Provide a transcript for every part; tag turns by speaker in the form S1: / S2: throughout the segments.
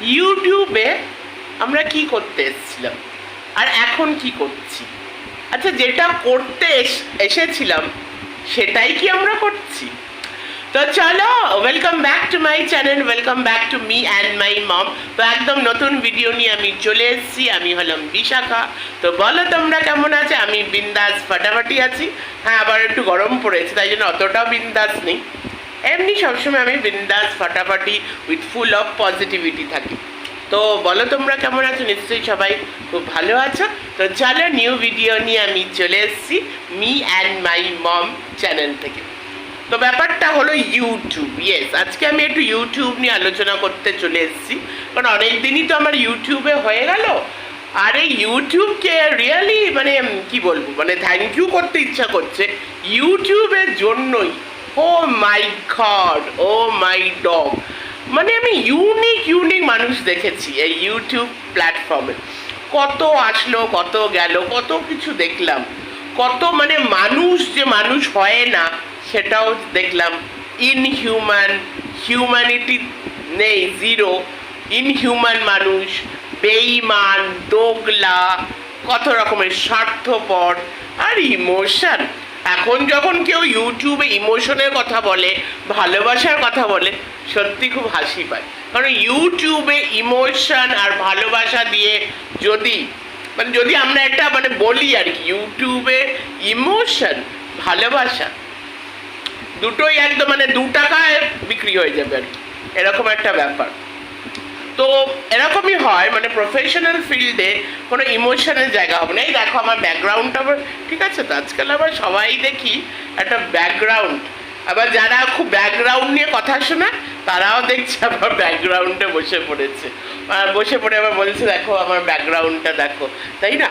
S1: ইউটিউবে আমরা কি করতে এসেছিলাম? আর এখন কি করছি? আচ্ছা যেটা করতে এস- এসেছিলাম, সেটাই কি আমরা করছি? তো চলো welcome back to my channel welcome back to me and my mom তো একদম নতুন ভিডিও নিয়ে আমি চলে এসেছি, আমি হলাম বিশাখা। তো বলো তোমরা কেমন আছে? আমি বিন্দাস, ফাটাফাটি আছি। হ্যাঁ আবার একটু গরম পড়েছে, তাই জন্য অতটাও বিন্দাস নেই। এমনি সবসময় আমি বিন্দাস, ফাটাফাটি উইথ ফুল অফ পজিটিভিটি থাকি। তো বলো তোমরা কেমন আছো? নিশ্চয়ই সবাই খুব ভালো আছো। তো চলো নিউ ভিডিও নিয়ে আমি চলে এসেছি me and my mom channel থেকে। তো ব্যাপারটা হলো ইউটিউব ইয়েস আজকে আমি একটু ইউটিউব নিয়ে আলোচনা করতে চলে এসেছি। কারণ অনেক দিনই তো আমার ইউটিউবে হয়ে গেল। আর এই ইউটিউবকে রিয়েলি মানে কি বলব? মানে থ্যাংক ইউ করতে ইচ্ছা করছে। ইউটিউবের জন্যই। ও মাই গড ও মাই ডগ মানে আমি ইউনিক ইউনিক মানুষ দেখেছি এই ইউটিউব প্ল্যাটফর্মে কত আসলো, কত গেল, কত কিছু দেখলাম। কত মানে মানুষ যে মানুষ হয় না, সেটাও দেখলাম। ইনহিউম্যান হিউম্যানিটি নেই জিরো ইনহিউম্যান মানুষ বেইমান দোগলা, কত রকমের স্বার্থপর। আর ইমোশন এখন যখন কেউ ইউটিউবে ইমোশনের কথা বলে, ভালোবাসার কথা বলে, সত্যি খুব হাসি পায়। কারণ ইউটিউবে ইমোশন আর ভালোবাসা দিয়ে যদি মানে যদি আমরা একটা মানে বলি আর কি ইউটিউবে ইমোশন ভালোবাসা, দুটোই একদম মানে দু টাকায় বিক্রি হয়ে যাবে আর কি। এরকম একটা ব্যাপার। তো এরকমই হয় মানে প্রফেশনাল ফিল্ডে কোনো ইমোশনের জায়গা হবে না। এই দেখো আমার ব্যাকগ্রাউন্ডটা ঠিক আছে তো? আজকাল আবার সবাই দেখি একটা ব্যাকগ্রাউন্ড আবার যারা খুব ব্যাকগ্রাউন্ড নিয়ে কথা শোনা তারাও দেখছে আবার ব্যাকগ্রাউন্ডে বসে পড়েছে। আর বসে পড়ে আবার বলছে, দেখো আমার ব্যাকগ্রাউন্ডটা দেখো। তাই না?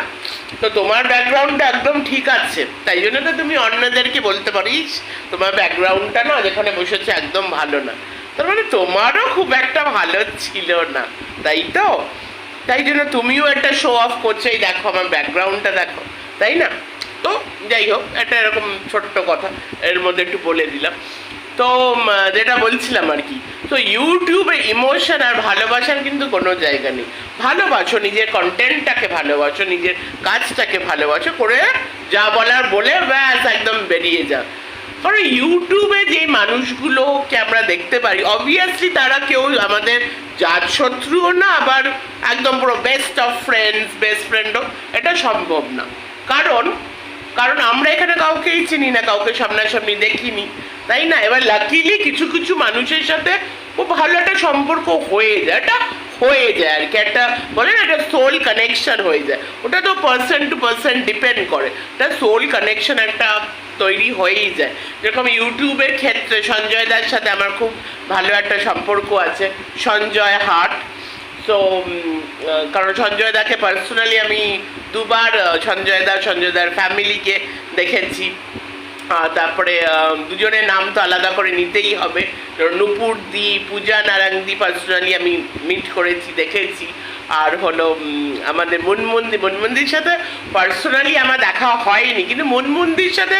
S1: তো তোমার ব্যাকগ্রাউন্ডটা একদম ঠিক আছে। তাই জন্য তো তুমি অন্যদেরকে বলতে পারিস, তোমার ব্যাকগ্রাউন্ডটা না যেখানে বসেছে একদম ভালো না। তার মানে তোমারও খুব একটা ভালো ছিল না, তাই তো? তাই জন্য তুমিও একটা শো অফ করছ, এই দেখো আমার ব্যাকগ্রাউন্ডটা দেখো, তাই না? তো যাই হোক, একটা এরকম ছোট্ট কথা এর মধ্যে একটু বলে দিলাম। তো যেটা বলছিলাম আর কি, তো ইউটিউবে ইমোশন আর ভালোবাসার কিন্তু কোনো জায়গা নেই। ভালোবাসো নিজের কন্টেন্টটাকে ভালোবাসো, নিজের কাজটাকে ভালোবাসো, করে যা বলার বলে ব্যাস একদম বেরিয়ে যা কারণ ইউটিউবে যে মানুষগুলোকে আমরা দেখতে পারি অবভিয়াসলি তারা কেউ আমাদের জাত শত্রুও না, আবার একদম পুরো বেস্ট অফ ফ্রেন্ডস বেস্ট ফ্রেন্ডও এটা সম্ভব না। কারণ কারণ আমরা এখানে কাউকেই চিনি না, কাউকে সামনাসামনি দেখিনি, তাই না? এবার লাকিলি কিছু কিছু মানুষের সাথে খুব ভালো একটা সম্পর্ক হয়ে যায়। এটা হয়ে যায় আর কি। একটা বলে না, একটা সোল কানেকশন হয়ে যায়। ওটা তো পার্সন টু পার্সন ডিপেন্ড করে। একটা সোল কানেকশন একটা তৈরি হয়েই যায়। যেরকম ইউটিউবের ক্ষেত্রে সঞ্জয় দার সাথে আমার খুব ভালো একটা সম্পর্ক আছে, সঞ্জয় হাট। তো কারণ সঞ্জয় দাকে পার্সোনালি আমি দুবার সঞ্জয় দা, সঞ্জয় দার ফ্যামিলিকে দেখেছি। তারপরে দুজনের নাম তো আলাদা করে নিতেই হবে। নুপুর দি পূজা নারায়ণদি পার্সোনালি আমি মিট করেছি, দেখেছি। আর হলো আমাদের মুনমন্দি মুনমন্দির সাথে পার্সোনালি আমার দেখা হয়নি, কিন্তু মুনমন্দির সাথে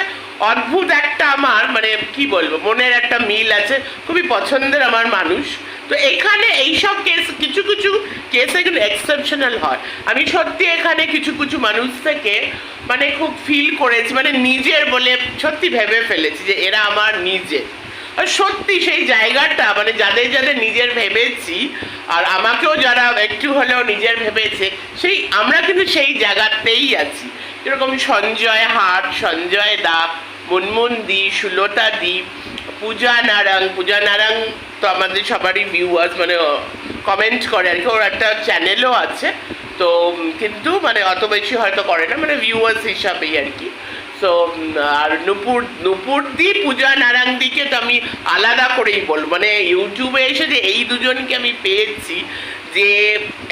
S1: অদ্ভুত একটা আমার মানে কি বলব, মনের একটা মিল আছে। খুবই পছন্দের আমার মানুষ। তো এখানে এইসব কেস কিছু কিছু কেসে কিন্তু এক্সেপশনাল হয়। আমি সত্যি এখানে কিছু কিছু মানুষ থেকে মানে খুব ফিল করেছি মানে নিজের বলে সত্যি ভেবে ফেলেছি যে এরা আমার নিজে। আর সত্যি সেই জায়গাটা মানে যাদের যাদের নিজের ভেবেছি, আর আমাকেও যারা একটু হলেও নিজের ভেবেছে, সেই আমরা কিন্তু সেই জায়গাতেই আছি। যেরকম সঞ্জয় হাট, সঞ্জয় দা, মুনমুন দি, সুলতা দি, পূজা নারাং পূজা নারাং তো আমাদের সবারই ভিউয়ার্স মানে কমেন্ট করে আর কি। ওর একটা চ্যানেলও আছে, তো কিন্তু মানে অত বেশি হয়তো করে না মানে ভিউয়ার্স হিসাবেই আর কি। তো আর নুপুর নুপুর দি পূজা নারাং দিকে তো আমি আলাদা করেই বলব। মানে ইউটিউবে এসে যে এই দুজনকে আমি পেয়েছি, যে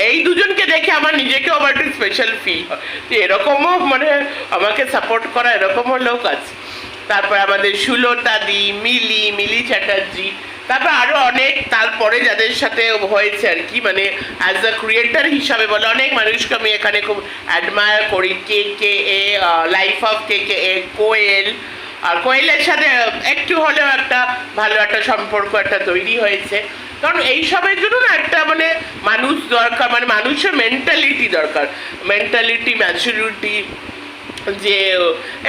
S1: এই দুজনকে দেখে আমার নিজেকেও আবার একটু স্পেশাল ফিল হয়। যে এরকমও মানে আমাকে সাপোর্ট করা এরকমও লোক আছে। তারপর আমাদের সুলতা দি, মিলি মিলি চ্যাটার্জি তারপর আরও অনেক তারপরে যাদের সাথে হয়েছে আর কি মানে অ্যাজ আ ক্রিয়েটার হিসাবে বলে অনেক মানুষকে আমি এখানে খুব অ্যাডমায়ার করি। কে কে এ লাইফ অফ কে কে এ কোয়েল। আর কোয়েলের সাথে একটু হলেও একটা ভালো একটা সম্পর্ক একটা তৈরি হয়েছে। কারণ এইসবের জন্য না একটা মানে মানুষ দরকার মানে মানুষের মেন্টালিটি দরকার। মেন্টালিটি ম্যাচুরিটি যে,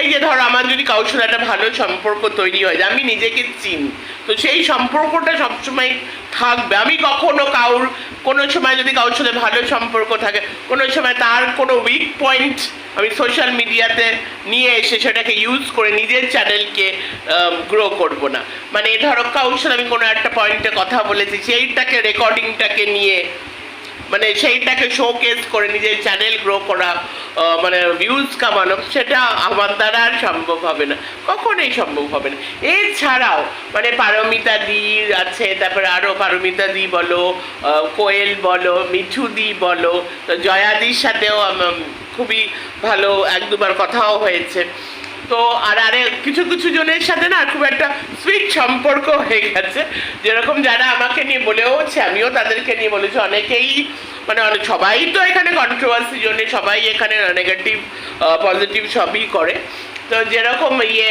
S1: এই যে ধরো আমার যদি কারোর সাথে একটা ভালো সম্পর্ক তৈরি হয় আমি নিজেকে চিনি, তো সেই সম্পর্কটা সবসময় থাকবে। আমি কখনো কারোর, কোনো সময় যদি কারোর সাথে ভালো সম্পর্ক থাকে, কোনো সময় তার কোনো উইক পয়েন্ট আমি সোশ্যাল মিডিয়াতে নিয়ে এসে সেটাকে ইউজ করে নিজের চ্যানেলকে গ্রো করব না। মানে ধরো কারোর সাথে আমি কোনো একটা পয়েন্টে কথা বলেছি, সেইটাকে রেকর্ডিংটাকে নিয়ে মানে সেইটাকে শোকেস করে নিজের চ্যানেল গ্রো করা মানে ভিউজ কামানো, সেটা আমার দ্বারা আর সম্ভব হবে না। কখনোই সম্ভব হবে না। এছাড়াও মানে পারমিতা দি আছে, তারপরে আরও পারমিতা দি বলো কোয়েল বলো, মিঠু দি বলো, তো জয়াদির সাথেও খুবই ভালো, এক দুবার কথাও হয়েছে। তো আর আরে কিছু কিছু জনের সাথে না খুব একটা সুইট সম্পর্ক হয়ে গেছে। যেরকম যারা আমাকে নিয়ে বলেওছে আমিও তাদেরকে নিয়ে বলেছি অনেকেই মানে অনেক, সবাই তো এখানে কন্ট্রোভার্সি জন্য সবাই এখানে নেগেটিভ পজিটিভ সবই করে। তো যেরকম ইয়ে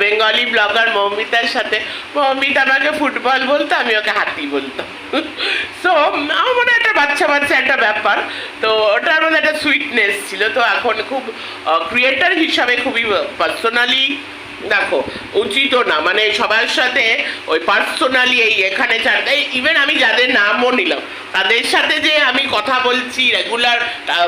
S1: বেঙ্গলি ব্লগার মৌমিতার সাথে, মৌমিতা আমাকে ফুটবল বলতো, আমি ওকে হাতি বলতাম। সো আমার মনে একটা বাচ্চা বাচ্চা একটা ব্যাপার। তো ওটার মধ্যে একটা সুইটনেস ছিল। তো এখন খুব ক্রিয়েটার হিসাবে খুবই পার্সোনালি দেখো উচিতও না মানে সবার সাথে ওই পার্সোনালি এই এখানে চারটে ইভেন আমি যাদের নামও নিলাম, তাদের সাথে যে আমি কথা বলছি রেগুলার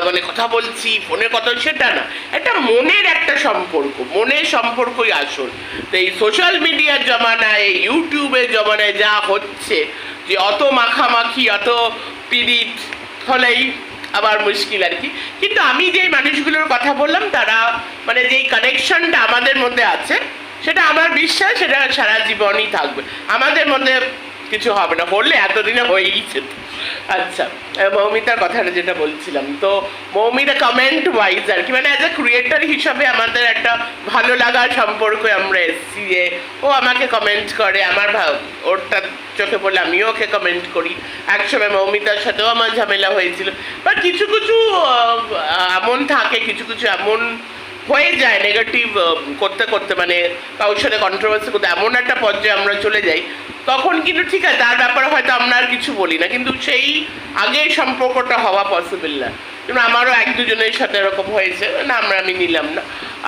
S1: মানে কথা বলছি ফোনে কথা, সেটা না। একটা মনের একটা সম্পর্ক, মনের সম্পর্কই আসল। তো এই সোশ্যাল মিডিয়ার জমানায়, ইউটিউবের জমানায় যা হচ্ছে, যে অত মাখামাখি, অত পিরিত ফলেই আবার মুশকিল আর কি। কিন্তু আমি যেই মানুষগুলোর কথা বললাম, তারা মানে যেই কানেকশনটা আমাদের মধ্যে আছে, সেটা আমার বিশ্বাস, সেটা সারা জীবনই থাকবে। আমাদের মধ্যে কিছু হবে না বললে এতদিনে হয়েই যেত। আচ্ছা মৌমিতার কথাটা যেটা বলছিলাম, তো মৌমিতা কমেন্ট ওয়াইজ আর কি মানে অ্যাজ এ ক্রিয়েটার হিসাবে আমাদের একটা ভালো লাগার সম্পর্কে আমরা এসেছি যে ও আমাকে কমেন্ট করে, আমার ওরটা চোখে বলে আমিও ওকে কমেন্ট করি। একসময় মৌমিতার সাথেও আমার ঝামেলা হয়েছিল। বা কিছু কিছু এমন থাকে, কিছু কিছু এমন হয়ে যায় নেগেটিভ করতে করতে মানে কারোর সাথে কন্ট্রোভার্সি করতে, এমন একটা পর্যায়ে আমরা চলে যাই, তখন কিন্তু ঠিক আছে, তার ব্যাপারে হয়তো আমরা আর কিছু বলি না, কিন্তু সেই আগে সম্পর্কটা হওয়া পসিবল না। কিন্তু আমারও এক দুজনের সাথে এরকম হয়েছে, না, আমরা আমি নিলাম না।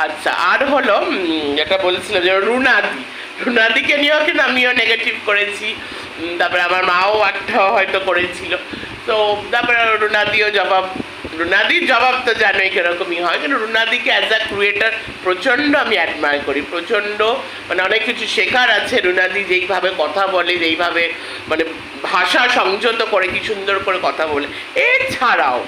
S1: আচ্ছা আর হলো যেটা বলছিলাম যে রুনাদি, রুনাদিকে নিয়েও কিন্তু আমিও নেগেটিভ করেছি তারপরে আমার মাও একটা হয়তো করেছিল। তো, তারপরে রুনাদিও জবাব রুনাদির জবাব তো জানোই কিরকমই হয়, কিন্তু রুনাদিকে অ্যাজ আ ক্রিয়েটার প্রচণ্ড আমি অ্যাডমায়ার করি, প্রচণ্ড মানে অনেক কিছু শেখার আছে। রুনাদি যেইভাবে কথা বলে, যেইভাবে মানে ভাষা সংযত করে, কি সুন্দর করে কথা বলে। এছাড়াও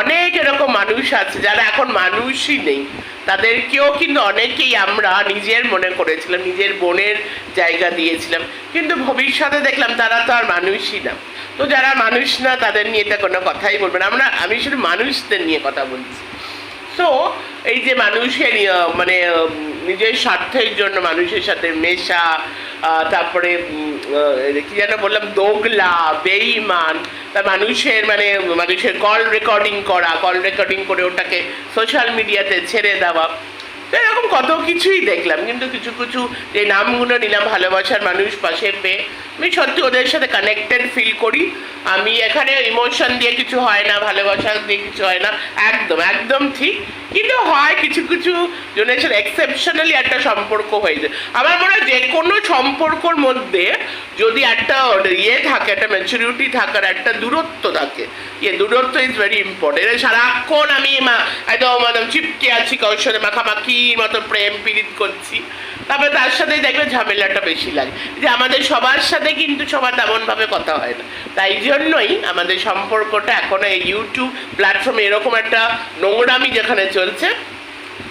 S1: অনেক এরকম মানুষ আছে যারা এখন মানুষই নেই। তাদেরকেও কিন্তু অনেকেই আমরা নিজের মনে করেছিলাম, নিজের বোনের জায়গা দিয়েছিলাম। কিন্তু ভবিষ্যতে দেখলাম তারা তো আর মানুষই না। তো যারা মানুষ না তাদের নিয়ে তো কোনো কথাই বলব না। আমরা আমি শুধু মানুষদের নিয়ে কথা বলছি। তো এই যে মানুষের ইয়ে, মানে নিজের স্বার্থের জন্য মানুষের সাথে মেশা তারপরে কি যেন বললাম দোগলা বেইমান তা মানুষের মানে মানুষের কল রেকর্ডিং করা কল রেকর্ডিং করে ওটাকে সোশ্যাল মিডিয়াতে ছেড়ে দেওয়া। এরকম কত কিছুই দেখলাম, কিন্তু কিছু কিছু যে নামগুলো নিলাম ভালোবাসার মানুষ পাশে পেয়ে, আমি সত্যি ওদের সাথে কানেক্টেড ফিল করি। আমি এখানে ইমোশন দিয়ে কিছু হয় না, ভালোবাসা দিয়ে কিছু হয় না, একদম একদম ঠিক। কিন্তু হয়, কিছু কিছু জনের সাথে এক্সেপশনালি একটা সম্পর্ক হয়ে যায় আমার মনে হয় যে কোনো সম্পর্কর মধ্যে যদি একটা ইয়ে থাকে, একটা ম্যাচুরিটি থাকার, একটা দূরত্ব থাকে ইয়ে দূরত্ব ইজ ভেরি ইম্পর্টেন্ট সারাক্ষণ আমি একদম একদম চিপকে আছি কারোর সাথে মাখামাখি, মতো প্রেম পীড়িত করছি। তারপরে তার সাথে দেখবে ঝামেলাটা বেশি লাগে। যে আমাদের সবার সাথে কিন্তু সবার তেমনভাবে কথা হয় না। তাই জন্যই আমাদের সম্পর্কটা এখন এই ইউটিউব প্ল্যাটফর্মে এরকম একটা নোংরামি যেখানে চলছে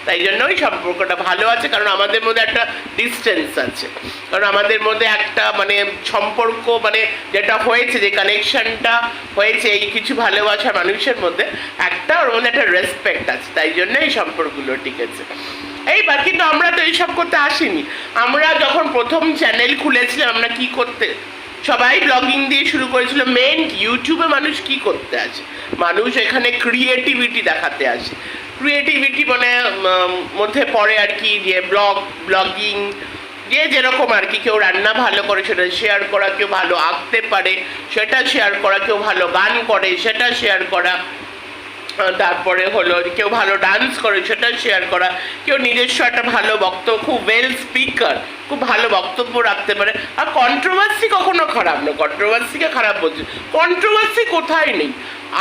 S1: তাই জন্য ওই সম্পর্কটা ভালো আছে, কারণ আমাদের মধ্যে একটা ডিস্টেন্স আছে। কারণ আমাদের মধ্যে একটা মানে সম্পর্ক মানে যেটা হয়েছে, যে কানেকশনটা হয়েছে এই কিছু ভালোবাসা মানুষের মধ্যে, একটা ওর মধ্যে একটা রেসপেক্ট আছে, তাই জন্য এই সম্পর্কগুলো টিকেছে। এইবার কিন্তু আমরা তো এইসব করতে আসিনি। আমরা যখন প্রথম চ্যানেল খুলেছিলাম, আমরা কি করতে, সবাই ব্লগিং দিয়ে শুরু করেছিল মেন ইউটিউবে মানুষ কি করতে আসে? মানুষ এখানে ক্রিয়েটিভিটি দেখাতে আসে। ক্রিয়েটিভিটি মানে মধ্যে পড়ে আর কি, যে ব্লগ ব্লগিং যে যেরকম আর কি, কেউ রান্না ভালো করে, সেটা শেয়ার করা, কেউ ভালো আঁকতে পারে, সেটা শেয়ার করা, কেউ ভালো গান করে, সেটা শেয়ার করা তারপরে হলো কেউ ভালো ডান্স করে, সেটা শেয়ার করা, কেউ নিজস্ব একটা ভালো বক্তব্য, খুব ওয়েল স্পিকার খুব ভালো বক্তব্য রাখতে পারে। আর কন্ট্রোভার্সি কখনো খারাপ না কন্ট্রোভার্সিকে খারাপ বলছি। কন্ট্রোভার্সি কোথায় নেই?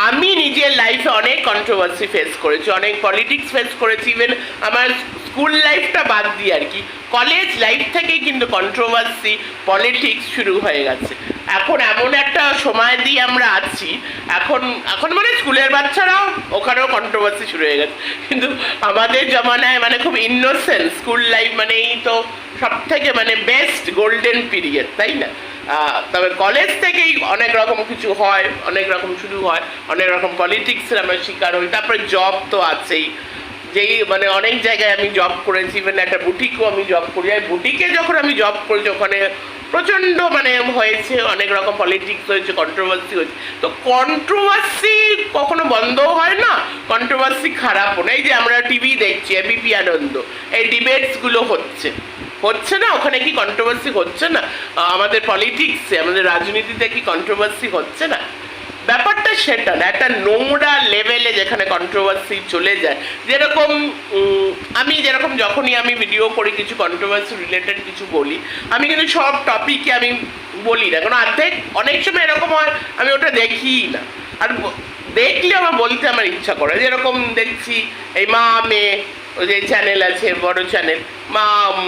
S1: আমি নিজের লাইফে অনেক কন্ট্রোভার্সি ফেস করেছি, অনেক পলিটিক্স ফেস করেছি ইভেন আমার স্কুল লাইফটা বাদ দিয়ে আর কি। কলেজ লাইফ থেকেই কিন্তু কন্ট্রোভার্সি পলিটিক্স শুরু হয়ে গেছে। এখন এমন একটা সময় দিয়ে আমরা আছি, এখন এখন মানে স্কুলের বাচ্চারাও ওখানেও কন্ট্রোভার্সি শুরু হয়ে গেছে। কিন্তু আমাদের জমানায় মানে খুব ইনোসেন্ট স্কুল লাইফ মানেই তো সব থেকে মানে বেস্ট গোল্ডেন পিরিয়ড তাই না? তবে কলেজ থেকেই অনেক রকম কিছু হয়, অনেক রকম শুরু হয়, অনেক রকম পলিটিক্সের আমরা শিকার হই, তারপরে জব তো আছেই। যেই মানে অনেক জায়গায় আমি জব করেছি ইভেন একটা বুটিকও আমি জব করি, আর বুটিকে যখন আমি জব করেছি ওখানে প্রচণ্ড মানে হয়েছে, অনেক রকম পলিটিক্স হয়েছে কন্ট্রোভার্সি হয়েছে। তো কন্ট্রোভার্সি কখনো বন্ধও হয় না কন্ট্রোভার্সি খারাপও না। এই যে আমরা টিভি দেখছি এবিপি আনন্দ এই ডিবেটসগুলো হচ্ছে। হচ্ছে না? ওখানে কি কন্ট্রোভার্সি হচ্ছে না? আমাদের পলিটিক্সে আমাদের রাজনীতিতে কি কন্ট্রোভার্সি হচ্ছে না? ব্যাপারটা সেটা না, একটা নোংরা লেভেলে যেখানে কন্ট্রোভার্সি চলে যায়। যেরকম আমি যেরকম যখনই আমি ভিডিও করি, কিছু কন্ট্রোভার্সি রিলেটেড কিছু বলি, আমি কিন্তু সব টপিকে আমি বলি না। কারণ অর্ধেক, অনেক সময় এরকম হয়, আমি ওটা দেখিই না। আর দেখলে আমার বলতে আমার ইচ্ছা করে যেরকম দেখছি, এই মা মেয়ে ওই যে চ্যানেল আছে, বড় চ্যানেল মা,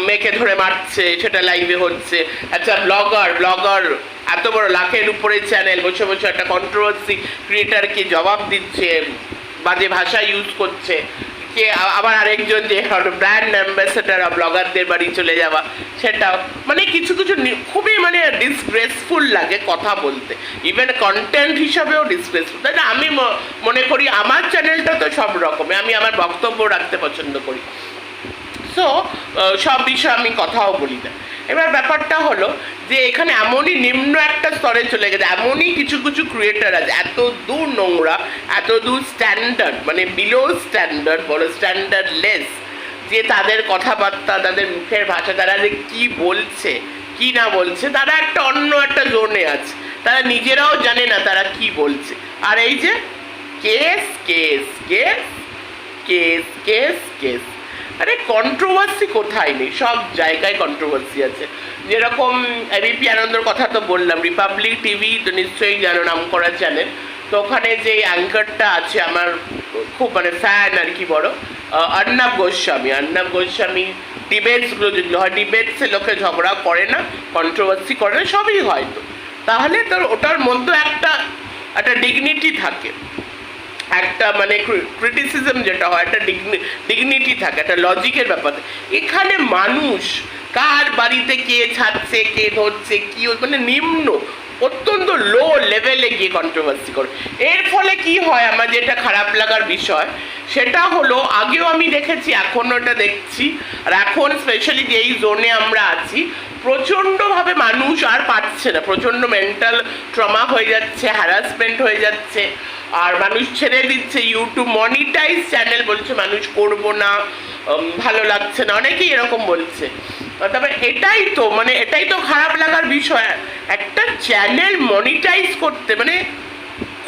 S1: মেয়েকে ধরে মারছে, সেটা লাইভে হচ্ছে। আচ্ছা ব্লগার ব্লগার এত বড় লাখের উপরে চ্যানেল বসে বসে একটা কন্ট্রোভার্সি ক্রিয়েটারকে জবাব দিচ্ছে, বাজে ভাষা ইউজ করছে। কে আবার আরেকজন যে ব্র্যান্ড অ্যাম্বাসেডার ব্লগারদের বাড়ি চলে যাওয়া। সেটাও মানে কিছু কিছু খুবই মানে ডিসগ্রেসফুল লাগে কথা বলতে। ইভেন কন্টেন্ট হিসাবেও ডিসগ্রেসফুল তাই না? আমি মনে করি আমার চ্যানেলটা তো সব রকমের আমি আমার বক্তব্য রাখতে পছন্দ করি। সো সব বিষয়ে আমি কথাও বলি না। এবার ব্যাপারটা হলো যে এখানে এমনই নিম্ন একটা স্তরে চলে গেছে, এমনই কিছু কিছু ক্রিয়েটার আছে, এত দূর নোংরা, এত দূর স্ট্যান্ডার্ড মানে বিলো স্ট্যান্ডার্ড বড় স্ট্যান্ডার্ড লেস যে তাদের কথাবার্তা, তাদের মুখের ভাষা, তারা যে কী বলছে, কি না বলছে, তারা একটা অন্য একটা জোনে আছে। তারা নিজেরাও জানে না তারা কি বলছে। আর এই যে case case case case case case আরে কন্ট্রোভার্সি কোথায় নেই? সব জায়গায় কন্ট্রোভার্সি আছে। যেরকম এবিপি আনন্দর কথা তো বললাম রিপাবলিক টিভি তো নিশ্চয়ই জানো নাম করা চ্যানেল তো ওখানে যে অ্যাঙ্কারটা আছে, আমার খুব মানে ফ্যান আর কি বড় অর্ণব গোস্বামী অর্ণব গোস্বামী ডিবেটসগুলো যেগুলো হয় ডিবেটসে লোকে ঝগড়া করে না কন্ট্রোভার্সি করে না, সবই হয় তো। তাহলে তোর ওটার মধ্যে একটা একটা ডিগনিটি থাকে। একটা মানে ক্রিটিসিজম যেটা হয়, একটা ডিগনিটি থাকে, একটা লজিকের ব্যাপার এখানে মানুষ কার বাড়িতে কে ছাড়ছে, কে ধরছে, কি মানে নিম্ন, অত্যন্ত লো লেভেলে গিয়ে কন্ট্রোভার্সি করে। এর ফলে কি হয়, আমার যেটা খারাপ লাগার বিষয়, সেটা হলো, আগেও আমি দেখেছি, এখনও এটা দেখছি, আর এখন স্পেশালি যেই জোনে আমরা আছি, প্রচণ্ডভাবে মানুষ আর পারছে না। প্রচণ্ড মেন্টাল ট্রমা হয়ে যাচ্ছে হ্যারাসমেন্ট হয়ে যাচ্ছে। আর মানুষ ছেড়ে দিচ্ছে ইউটিউব মনিটাইজ চ্যানেল বলছে, মানুষ করব না ভালো লাগছে না, অনেকেই এরকম বলছে। তবে এটাই তো মানে এটাই তো খারাপ লাগার বিষয়। একটা চ্যানেল মনিটাইজ করতে মানে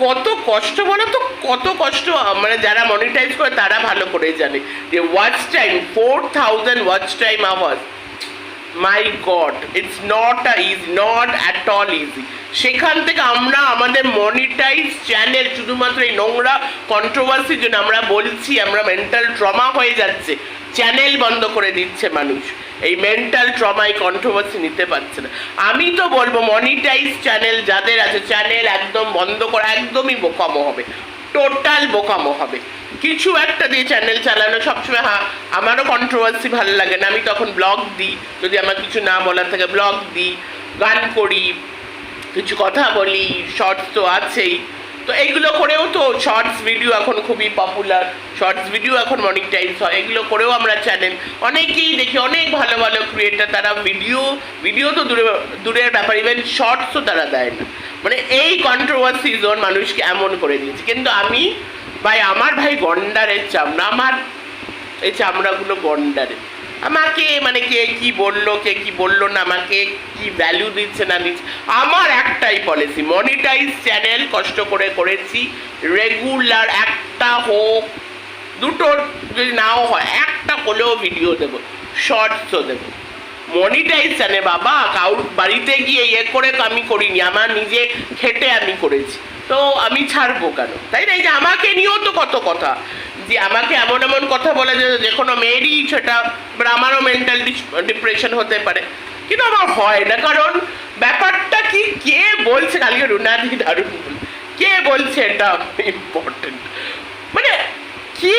S1: কত কষ্ট বলো তো, কত কষ্ট মানে যারা মনিটাইজ করে তারা ভালো করে জানে। যে watch time four thousand watch time hours my god it's not is not at all easy সেখান থেকে আমরা আমাদের মনিটাইজ চ্যানেল শুধুমাত্র এই নোংরা কন্ট্রোভার্সির জন্য আমরা বলছি, আমরা মেন্টাল ট্রমা হয়ে যাচ্ছে। চ্যানেল বন্ধ করে দিচ্ছে মানুষ। এই মেন্টাল ট্রমায় কন্ট্রোভার্সি নিতে পারছে না। আমি তো বলব মনিটাইজ চ্যানেল যাদের আছে চ্যানেল একদম বন্ধ করা, একদমই বোকামো হবে। টোটাল বোকামো হবে। কিছু একটা দিয়ে চ্যানেল চালানো, সবসময় হ্যাঁ আমারও কন্ট্রোভার্সি ভালো লাগে না। আমি তখন ব্লগ দিই। যদি আমার কিছু না বলার থাকে ব্লগ দিই। গান করি, কিছু কথা বলি শর্টস তো আছেই। তো এইগুলো করেও তো শর্টস ভিডিও এখন খুবই পপুলার শর্টস ভিডিও এখন অনেক মনিটাইজ হয়। এগুলো করেও আমরা চ্যানেল অনেকেই দেখি, অনেক ভালো ভালো ক্রিয়েটার তারা ভিডিও ভিডিও তো দূরে, দূরের ব্যাপার ইভেন শর্টসও তারা দেয় না। মানে এই কন্ট্রোভার্সি জোন মানুষকে এমন করে দিয়েছে। কিন্তু আমি ভাই, আমার ভাই গন্ডারের চামড়া, আমার এই চামড়াগুলো গন্ডারের আমাকে মানে কে কি বলল, কে কি বলল না, আমাকে কি ভ্যালু দিচ্ছে না দিচ্ছে, আমার একটাই পলিসি মনিটাইজ চ্যানেল কষ্ট করে করেছি রেগুলার একটা হোক, দুটোর যদি নাও হয়, একটা হলেও ভিডিও দেবো শর্টসও দেবো। মনিটাইজ চ্যানেল বাবা কাউর বাড়িতে গিয়ে ইয়ে করে আমি করিনি, আমার নিজে খেটে আমি করেছি। তো আমি ছাড়বো কেন? তাই না? এই যে আমাকে নিয়েও তো কত কথা। যে আমাকে এমন এমন কথা বলে যে যে কোনো মেয়েরই সেটা আমারও মেন্টাল ডিপ্রেশন হতে পারে। কিন্তু আমার হয় না, কারণ ব্যাপারটা কি? কে বলছে? কালকে রুনাদি দারুণ কে বলছে এটা ইম্পর্টেন্ট মানে কে?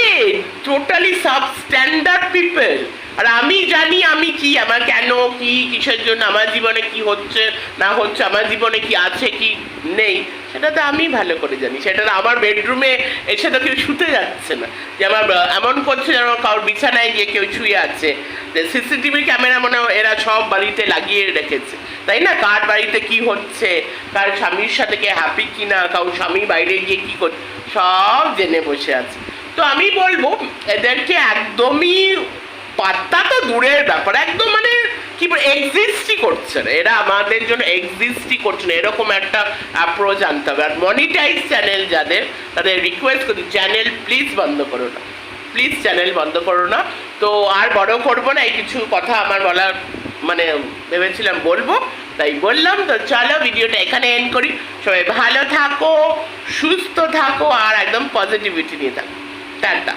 S1: টোটালি সাবস্ট্যান্ডার্ড পিপল আর আমি জানি আমি কি, আমার কেন কি, কিসের জন্য, আমার জীবনে কি হচ্ছে, না হচ্ছে, আমার জীবনে কি আছে, কি নেই সেটা তো আমি ভালো করে জানি। সেটা আমার বেডরুমে এসে তো কেউ শুতে যাচ্ছে না। যে আমার এমন করছে যেন কারোর বিছানায় গিয়ে কেউ শুয়ে আছে। যে সিসিটিভি ক্যামেরা মনে এরা সব বাড়িতে লাগিয়ে রেখেছে। তাই না? কার বাড়িতে কি হচ্ছে? কার স্বামীর সাথে কে হ্যাপি কিনা? কারোর স্বামী বাইরে গিয়ে কি করছে সব জেনে বসে আছে। তো আমি বলব, এদেরকে একদমই পাত্তা তো দূরের ব্যাপার, একদম মানে কি এক্সিস্টই করছে না। এরা আমাদের জন্য এক্সিস্টই করছে না। এরকম একটা অ্যাপ্রোচ আনতে হবে। আর মনিটাইজ চ্যানেল যাদের, তাদের রিকোয়েস্ট করি চ্যানেল প্লিজ বন্ধ করো না। প্লিজ চ্যানেল বন্ধ করো না। তো আর বড় করব না, এই কিছু কথা আমার বলার মানে ভেবেছিলাম বলব, তাই বললাম। তো চলো ভিডিওটা এখানে এন্ড করি। সবাই ভালো থাকো, সুস্থ থাকো, আর একদম পজিটিভিটি নিয়ে থাকো। টাটা।